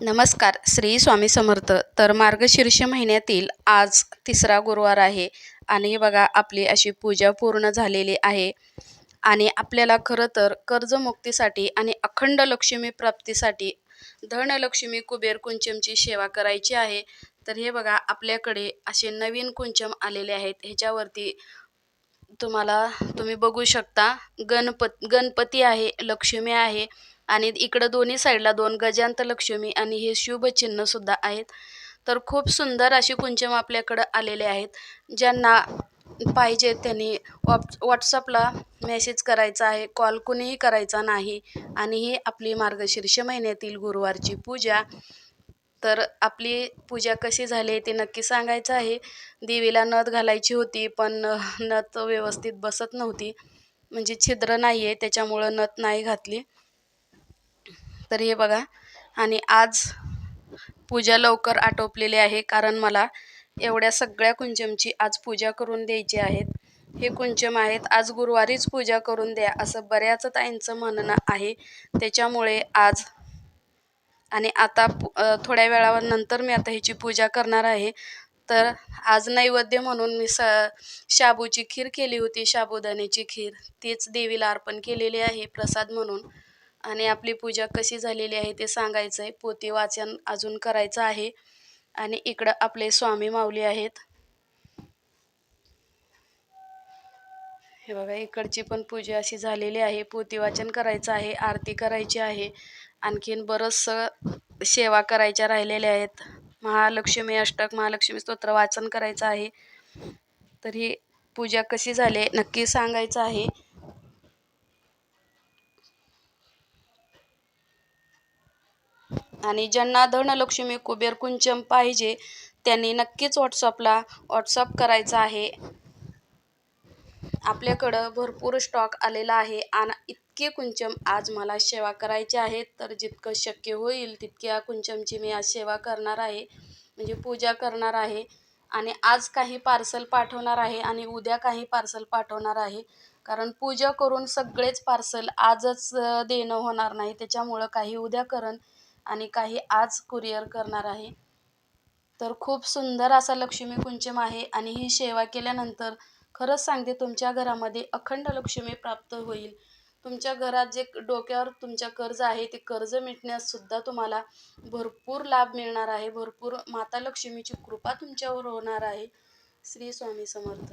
नमस्कार श्री स्वामी समर्थ. तर मार्गशीर्ष महिन्यातील आज तिसरा गुरुवार आहे आणि हे बघा आपली अशी पूजा पूर्ण झालेली आहे. आणि आपल्याला खरं तर कर्जमुक्तीसाठी आणि अखंड लक्ष्मी प्राप्तीसाठी धनलक्ष्मी कुबेर कुंचमची सेवा करायची आहे. तर हे बघा आपल्याकडे असे नवीन कुंचम आलेले आहेत. ह्याच्यावरती तुम्हाला तुम्ही बघू शकता गणपत गणपती आहे लक्ष्मी आहे आणि इकडं दोन्ही साईडला दोन गजांत लक्ष्मी आणि हे शुभचिन्ह सुद्धा आहेत. तर खूप सुंदर अशी कुंचम आपल्याकडं आलेले आहेत ज्यांना पाहिजे त्यांनी वॉप व्हॉट्सअपला मेसेज करायचा आहे कॉल कुणीही करायचा नाही आणि ही आपली मार्गशीर्ष महिन्यातील गुरुवारची पूजा. तर आपली पूजा कशी झाली ते नक्की सांगायचं आहे. देवीला नथ घालायची होती पण नथ व्यवस्थित बसत नव्हती. म्हणजे छिद्र नाही आहे त्याच्यामुळं नथ नाही घातली. तर हे बघा. आणि आज पूजा लवकर आटोपलेली आहे कारण मला एवढ्या सगळ्या कुंचमची आज पूजा करून द्यायची आहेत. हे कुंचम आहेत आज गुरुवारीच पूजा करून द्या असं बऱ्याच ताईंचं म्हणणं आहे. त्याच्यामुळे आज आणि आता थोड्या वेळानंतर मी आता ह्याची पूजा करणार आहे. तर आज नैवेद्य म्हणून मी स शाबूची खीर केली होती शाबुदाण्याची खीर. तीच देवीला अर्पण केलेली आहे प्रसाद म्हणून. आणि आपली पूजा कशी झालेली आहे ते सांगायचं आहे पोती वाचन अजून करायचं आहे. आणि इकडं आपले स्वामी माऊली आहेत. हे बघा इकडची पण पूजा अशी झालेली आहे. पोती वाचन करायचं आहे आरती करायची आहे. आणखीन बरंचसं सेवा करायच्या राहिलेल्या आहेत. महालक्ष्मी अष्टक महालक्ष्मी स्तोत्र वाचन करायचं आहे. तर ही पूजा कशी झाली नक्की सांगायचं आहे. आणि ज्यांना धनलक्ष्मी कुबेर कुंचम पाहिजे त्यांनी नक्कीच व्हॉट्सअपला व्हॉट्सअप करायचं आहे. आपल्याकडं भरपूर स्टॉक आलेला आहे आणि इतके कुंचम आज मला सेवा करायचे आहेत. तर जितकं शक्य होईल तितक्या कुंचमची मी आज सेवा करणार आहे. म्हणजे पूजा करणार आहे. आणि आज काही पार्सल पाठवणार आहे आणि उद्या काही पार्सल पाठवणार आहे. कारण पूजा करून सगळेच पार्सल आजच देणं होणार नाही. त्याच्यामुळं काही उद्या करण आणि काही आज कुरिअर करणार आहे. तर खूप सुंदर असा लक्ष्मी कुंचम आहे आणि ही सेवा केल्यानंतर खरंच सांगते तुमच्या घरामध्ये अखंड लक्ष्मी प्राप्त होईल. तुमच्या घरात जे डोक्यावर तुमच्या कर्ज आहे ते कर्ज मिटण्याससुद्धा तुम्हाला भरपूर लाभ मिळणार आहे. भरपूर माता लक्ष्मीची कृपा तुमच्यावर होणार आहे. श्री स्वामी समर्थ.